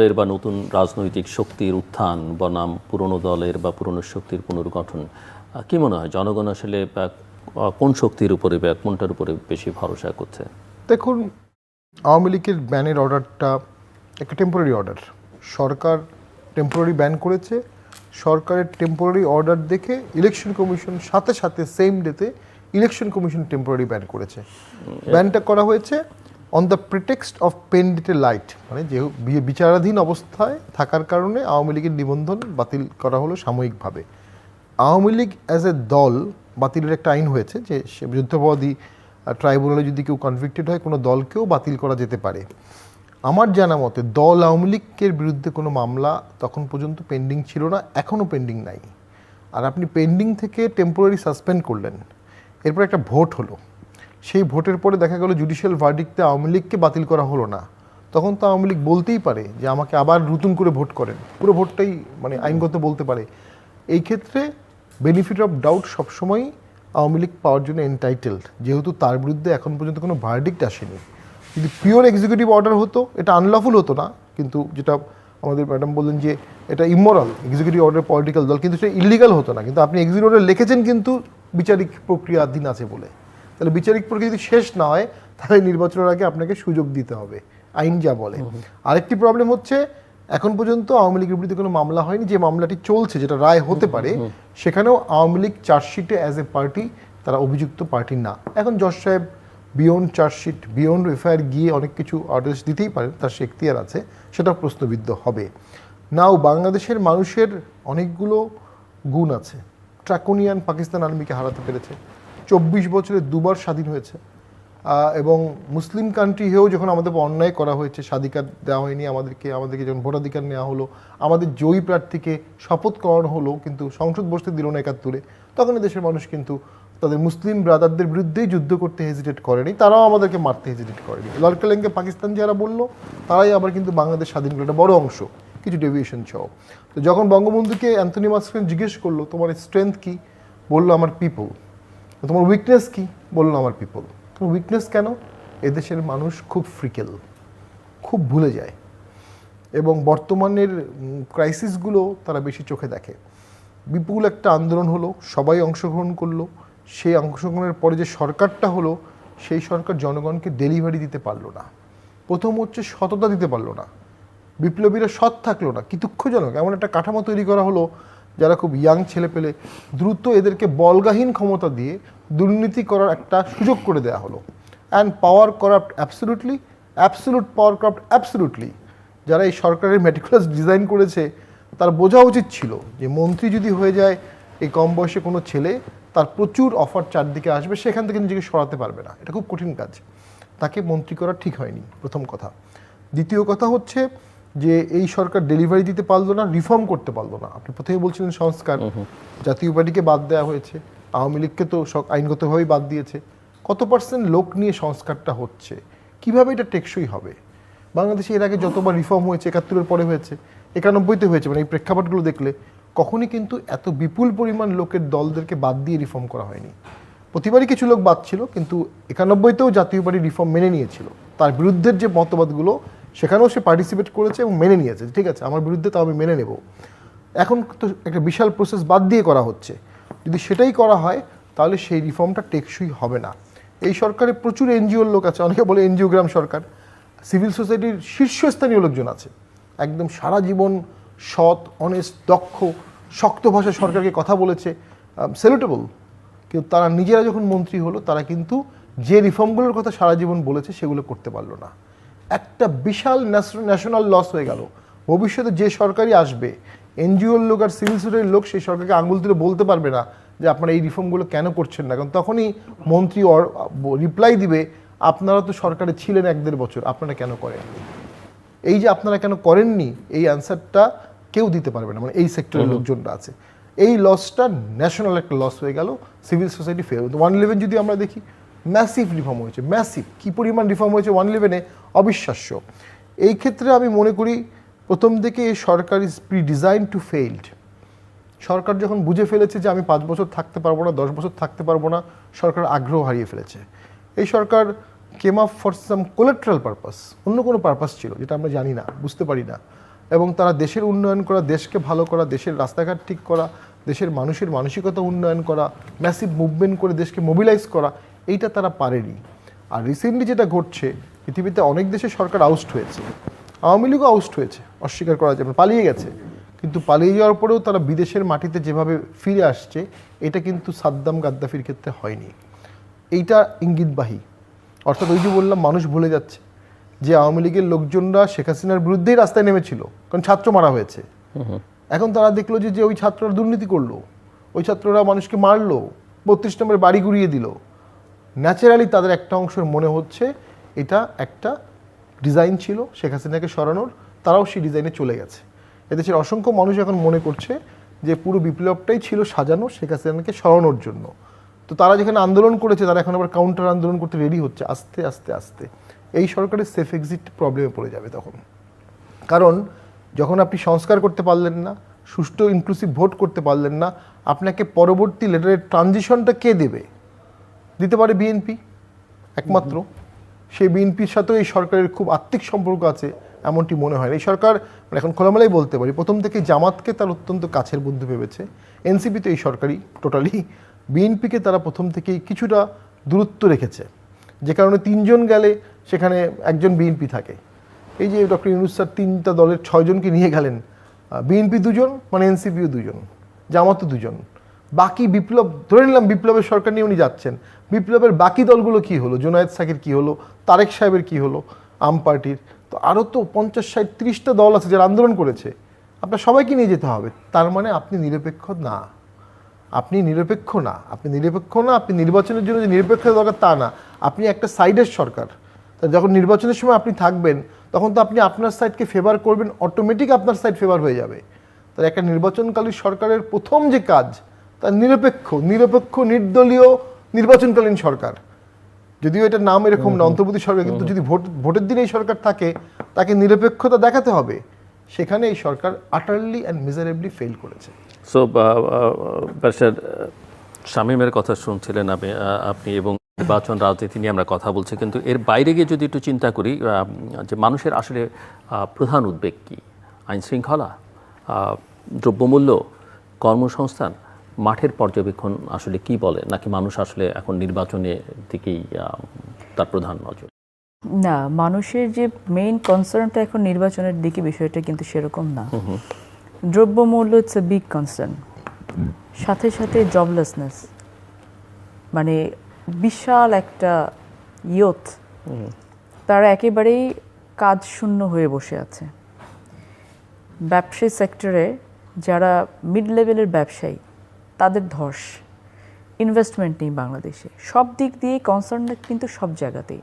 দলের বা নতুন রাজনৈতিক শক্তির উত্থান বনাম পুরনো দলের বা পুরনো শক্তির পুনর্গঠন কি মনে হয়? জনগণ আসলে কোন শক্তির উপরে বা কোনটার উপরে বেশি ভরসা করছে? দেখুন আওয়ামী লীগের ব্যানের অর্ডারটা একটা টেম্পোরারি অর্ডার সরকার টেম্পোরারি ব্যান করেছে। সরকারের টেম্পোরারি অর্ডার দেখে ইলেকশন কমিশন সাথে সাথে সেম ডেতে ইলেকশন কমিশন টেম্পোরারি ব্যান করেছে। ব্যানটা করা হয়েছে। On the pretext of pendente lite মানে যে বিচারাধীন অবস্থায় থাকার কারণে আওয়ামী লীগের নিবন্ধন বাতিল করা হলো সাময়িকভাবে। আওয়ামী লীগ অ্যাজ এ দল বাতিলের একটা আইন হয়েছে যে সে যুদ্ধাপরাধী ট্রাইব্যুনালে যদি কেউ কনভিক্টেড হয়, কোনো দলকেও বাতিল করা যেতে পারে। আমার জানা মতে, দল আওয়ামী লীগের বিরুদ্ধে কোনো মামলা তখন পর্যন্ত পেন্ডিং ছিল না এখনও পেন্ডিং নাই। আর আপনি পেন্ডিং থেকে টেম্পোরারি সাসপেন্ড করলেন। এরপর একটা ভোট হলো। সেই ভোটের পরে দেখা গেল জুডিশিয়াল ভার্ডিক্টে আওয়ামী লীগকে বাতিল করা হলো না। তখন তো আওয়ামী লীগ বলতেই পারে যে আমাকে আবার নতুন করে ভোট করেন। পুরো ভোটটাই মানে আইনগত বলতে পারে। এই ক্ষেত্রে বেনিফিট অফ ডাউট সবসময়ই আওয়ামী লীগ পাওয়ার জন্য এনটাইটেলড যেহেতু তার বিরুদ্ধে এখন পর্যন্ত কোনো ভার্ডিক্ট আসেনি। যদি পিওর এক্সিকিউটিভ অর্ডার হতো, এটা আনলফুল হতো না, কিন্তু যেটা আমাদের ম্যাডাম বললেন যে এটা ইমোরাল এক্সিকিউটিভ অর্ডার পলিটিক্যাল দল, কিন্তু সেটা ইলিগাল হতো না। কিন্তু আপনি এক্সিকিউটিভ অর্ডার লিখেছেন, কিন্তু বিচারিক প্রক্রিয়াধীন আছে বলে। তাহলে বিচারিক প্রক্রিয়া যদি শেষ না হয় তাহলে নির্বাচনের আগে আপনাকে সুযোগ দিতে হবে। আইন যা বলে। আরেকটি প্রবলেম হচ্ছে এখন পর্যন্ত আওয়ামী লীগের বিরুদ্ধে কোনো মামলা হয়নি। যে মামলাটি চলছে যেটা রায় হতে পারে সেখানেও আওয়ামী লীগ চার্জশিটে অ্যাজ এ পার্টি তারা অভিযুক্ত পার্টি না। এখন জজ সাহেব বিয়ন্ড চার্জশিট বিয়ন্ড এফআইআর গিয়ে অনেক কিছু আদেশ দিতেই পারেন তার সে এখতিয়ার আছে সেটা প্রশ্নবিদ্ধ হবে। নাও বাংলাদেশের মানুষের অনেকগুলো গুণ আছে। ট্রাকোনিয়ান পাকিস্তান আর্মিকে হারাতে পেরেছে। চব্বিশ বছরে দুবার স্বাধীন হয়েছে। এবং মুসলিম কান্ট্রি হয়েও যখন আমাদের অন্যায় করা হয়েছে, স্বাধিকার দেওয়া হয়নি আমাদেরকে আমাদেরকে যখন ভোটাধিকার নেওয়া হলো, আমাদের জয়ী প্রার্থীকে শপথ করানো হলো, কিন্তু সংসদ বসতে দিল না একাত্তরে, তখন দেশের মানুষ কিন্তু তাদের মুসলিম ব্রাদারদের বিরুদ্ধেই যুদ্ধ করতে হেজিটেট করেনি, তারাও আমাদেরকে মারতে হেজিটেট করেনি। লড়কেলেঙ্গে পাকিস্তান যারা বলল, তারাই আবার কিন্তু বাংলাদেশ স্বাধীন করল একটা বড় অংশ, কিছু ডেভিয়েশন সহ তো যখন বঙ্গবন্ধুকে অ্যান্থনি মাস্করেন জিজ্ঞেস করল, তোমার স্ট্রেংথ কী? বলল, আমার পিপল তোমার উইকনেস কি? বলল আমার পিপল তোমার উইকনেস কেন? এদেশের মানুষ খুব ফ্রিকেল খুব ভুলে যায়। এবং বর্তমানের ক্রাইসিসগুলো তারা বেশি চোখে দেখে। বিপুল একটা আন্দোলন হলো, সবাই অংশগ্রহণ করল। সেই অংশগ্রহণের পরে যে সরকারটা হলো, সেই সরকার জনগণকে ডেলিভারি দিতে পারল না। প্রথম হচ্ছে সততা দিতে পারল না। বিপ্লবীরা সৎ থাকল না কি দুঃখজনক এমন একটা কাঠামো তৈরি করা হলো যারা খুব ইয়াং ছেলে পেলে, দ্রুত এদেরকে বলগাহীন ক্ষমতা দিয়ে দুর্নীতি করার একটা সুযোগ করে দেওয়া হলো। And power corrupt absolutely absolute power corrupt absolutely যারা এই সরকারের মেটিকুলাস ডিজাইন করেছে, তার বোঝা উচিত ছিল যে মন্ত্রী যদি হয়ে যায়, এই কম বয়সে কোনো ছেলে, তার প্রচুর অফার চারদিকে আসবে, সেখান থেকে নিজেকে সরাতে পারবে না। এটা খুব কঠিন কাজ। তাকে মন্ত্রী করা ঠিক হয়নি, প্রথম কথা। দ্বিতীয় কথা হচ্ছে যে এই সরকার ডেলিভারি দিতে পারল না রিফর্ম করতে পারল না। আপনি প্রথমে বলছিলেন সংস্কার। জাতীয় পার্টিকে বাদ দেওয়া হয়েছে। আওয়ামী লীগকে তো আইনগতভাবেই বাদ দিয়েছে। কত পার্সেন্ট লোক নিয়ে সংস্কারটা হচ্ছে? কীভাবে এটা টেকসই হবে? বাংলাদেশে এর আগে যতবার রিফর্ম হয়েছে একাত্তরের পরে হয়েছে একানব্বইতে হয়েছে মানে এই প্রেক্ষাপটগুলো দেখলে কখনই কিন্তু এত বিপুল পরিমাণ লোকের দলদেরকে বাদ দিয়ে রিফর্ম করা হয়নি। প্রতিবারই কিছু লোক বাদ ছিল কিন্তু একানব্বইতেও জাতীয় পার্টি রিফর্ম মেনে নিয়েছিল। তার বিরুদ্ধের যে মতবাদগুলো সেখানেও সে পার্টিসিপেট করেছে এবং মেনে নিয়েছে, ঠিক আছে, আমার বিরুদ্ধে তাও আমি মেনে নেব। এখন তো একটা বিশাল প্রসেস বাদ দিয়ে করা হচ্ছে। যদি সেটাই করা হয়, তাহলে সেই রিফর্মটা টেকসই হবে না। এই সরকারে প্রচুর এনজিওর লোক আছে, অনেকে বলে এনজিওগ্রাম সরকার। সিভিল সোসাইটির শীর্ষস্থানীয় লোকজন আছে। একদম সারা জীবন সৎ অনেস্ট দক্ষ, শক্ত ভাষায় সরকারকে কথা বলেছে। সেলুটেবল কিন্তু তারা নিজেরা যখন মন্ত্রী হলো, তারা কিন্তু যে রিফর্মগুলোর কথা সারা জীবন বলেছে, সেগুলো করতে পারল না। একটা বিশাল ন্যাশনাল লস হয়ে গেল। ভবিষ্যতে যে সরকারই আসবে এনজিওর লোক আর সিভিল সোসাইটির লোক সেই সরকারকে আঙুল তুলে বলতে পারবে না যে আপনারা এই রিফর্মগুলো কেন করছেন না। কারণ তখনই মন্ত্রী রিপ্লাই দিবে আপনারা তো সরকারে ছিলেন এক দেড় বছর আপনারা কেন করেন? এই যে আপনারা কেন করেননি এই অ্যান্সারটা কেউ দিতে পারবে না। মানে এই সেক্টরের লোকজনরা আছে। এই লসটা ন্যাশনাল একটা লস হয়ে গেল civil society fail one eleven যদি আমরা দেখি ম্যাসিভ রিফর্ম হয়েছে ম্যাসিভ কী পরিমাণ রিফর্ম হয়েছে ওয়ান ইলেভেনে অবিশ্বাস্য। এই ক্ষেত্রে আমি মনে করি, প্রথম থেকে এই সরকার is pre design to failed সরকার যখন বুঝে ফেলেছে যে আমি পাঁচ বছর থাকতে পারব না, দশ বছর থাকতে পারব না, সরকার আগ্রহ হারিয়ে ফেলেছে। এই সরকার came up for some collateral purpose অন্য কোনো পারপাস ছিল, যেটা আমরা জানি না, বুঝতে পারি না। এবং তারা দেশের উন্নয়ন করা, দেশকে ভালো করা, দেশের রাস্তাঘাট ঠিক করা, দেশের মানুষের মানসিকতা উন্নয়ন করা ম্যাসিভ মুভমেন্ট করে দেশকে মোবিলাইজ করা এইটা তারা পারেনি। আর রিসেন্টলি যেটা ঘটছে পৃথিবীতে অনেক দেশে সরকার আউস্ট হয়েছে। আওয়ামী লীগও আউস্ট হয়েছে অস্বীকার করা যাবে পালিয়ে গেছে। কিন্তু পালিয়ে যাওয়ার পরেও তারা বিদেশের মাটিতে যেভাবে ফিরে আসছে এটা কিন্তু সাদ্দাম গাদ্দাফির ক্ষেত্রে হয়নি। এইটা ইঙ্গিতবাহী। অর্থাৎ ওই যে বললাম মানুষ ভুলে যাচ্ছে যে আওয়ামী লীগের লোকজনরা শেখ হাসিনার বিরুদ্ধেই রাস্তায় নেমেছিল কারণ ছাত্র মারা হয়েছে। এখন তারা দেখল যে যে ওই ছাত্ররা দুর্নীতি করল ওই ছাত্ররা মানুষকে মারলো বত্রিশ নম্বরে বাড়ি গুড়িয়ে দিল। ন্যাচারালি তাদের একটা অংশের মনে হচ্ছে, এটা একটা ডিজাইন ছিল শেখ হাসিনাকে সরানোর, তারাও সেই ডিজাইনে চলে গেছে। এদেশের অসংখ্য মানুষ এখন মনে করছে যে পুরো বিপ্লবটাই ছিল সাজানো শেখ হাসিনাকে সরানোর জন্য। তো তারা যেখানে আন্দোলন করেছে, তারা এখন আবার কাউন্টার আন্দোলন করতে রেডি হচ্ছে, আস্তে আস্তে আস্তে। এই সরকারের সেফ এক্সিট প্রবলেমে পড়ে যাবে তখন। কারণ, যখন আপনি সংস্কার করতে পারলেন না, সুষ্ঠু ইনক্লুসিভ ভোট করতে পারলেন না, আপনাকে পরবর্তী লেটারের ট্রানজিশনটা কে দেবে? দিতে পারে বিএনপি একমাত্র। সেই বিএনপির সাথেও এই সরকারের খুব আত্মিক সম্পর্ক আছে এমনটি মনে হয় না। এই সরকার মানে এখন খোলামেলাই বলতে পারি প্রথম থেকে জামাতকে তার অত্যন্ত কাছের বন্ধু ভেবেছে। এনসিপি তো এই সরকারই টোটালি বিএনপিকে তারা প্রথম থেকেই কিছুটা দূরত্ব রেখেছে। যে কারণে তিনজন গেলে সেখানে একজন বিএনপি থাকে। এই যে ডক্টর ইউনুস স্যার তিনটা দলের ছয়জনকে নিয়ে গেলেন বিএনপি দুজন মানে এনসিপিও দুজন জামাতও দুজন। বাকি বিপ্লব, ধরে নিলাম বিপ্লবের সরকার নিয়ে উনি যাচ্ছেন। বিপ্লবের বাকি দলগুলো কি হলো? জোনায়েদ সাকির কি হলো? তারেক সাহেবের কি হলো? আম পার্টির। তো আরও তো পঞ্চাশ ষাট ত্রিশটা দল আছে যারা আন্দোলন করেছে। আপনার সবাইকে নিয়ে যেতে হবে। তার মানে আপনি নিরপেক্ষ না। আপনি নিরপেক্ষ না। আপনি নিরপেক্ষ না, আপনি নির্বাচনের জন্য যে নিরপেক্ষ দরকার তা না। আপনি একটা সাইডের সরকার। তা যখন নির্বাচনের সময় আপনি থাকবেন, তখন তো আপনি আপনার সাইডকে ফেভার করবেন অটোমেটিক আপনার সাইড ফেভার হয়ে যাবে। তাহলে একটা নির্বাচনকালীন সরকারের প্রথম যে কাজ তা নিরপেক্ষ নিরপেক্ষ নির্দলীয় নির্বাচনকালীন সরকার। যদিও এটার নাম এরকম না অন্তর্বর্তী সরকার কিন্তু যদি ভোট ভোটের দিন এই সরকার থাকে তাকে নিরপেক্ষতা দেখাতে হবে। সেখানে এই সরকার আটারলি অ্যান্ড মিজারেবলি ফেল করেছে। সো ব্যারিস্টার শামীমের কথা শুনছিলেন আমি আপনি এবং নির্বাচন রাজনীতি নিয়ে আমরা কথা বলছি কিন্তু এর বাইরে গিয়ে যদি একটু চিন্তা করি যে মানুষের আসলে প্রধান উদ্বেগ কী? আইন শৃঙ্খলা দ্রব্যমূল্য কর্মসংস্থান মাঠের পর্যবেক্ষণ আসলে কি বলে? নাকি মানুষ আসলে এখন নির্বাচনের দিকেই তার প্রধান নজর? না মানুষের যে মেইন কনসার্নটা এখন নির্বাচনের দিকে বিষয়টা কিন্তু সেরকম না। দ্রব্যমূল্য ইটস এ বিগ কনসার্ন সাথে সাথে জবলেসনেস মানে বিশাল একটা ইয়ত। তারা একেবারেই কাজ শূন্য হয়ে বসে আছে। ব্যবসায়ী সেক্টরে যারা মিড লেভেলের ব্যবসায়ী তাদের ধস ইনভেস্টমেন্ট নেই বাংলাদেশে। সব দিক দিয়ে কনসার্নটা কিন্তু সব জায়গাতেই।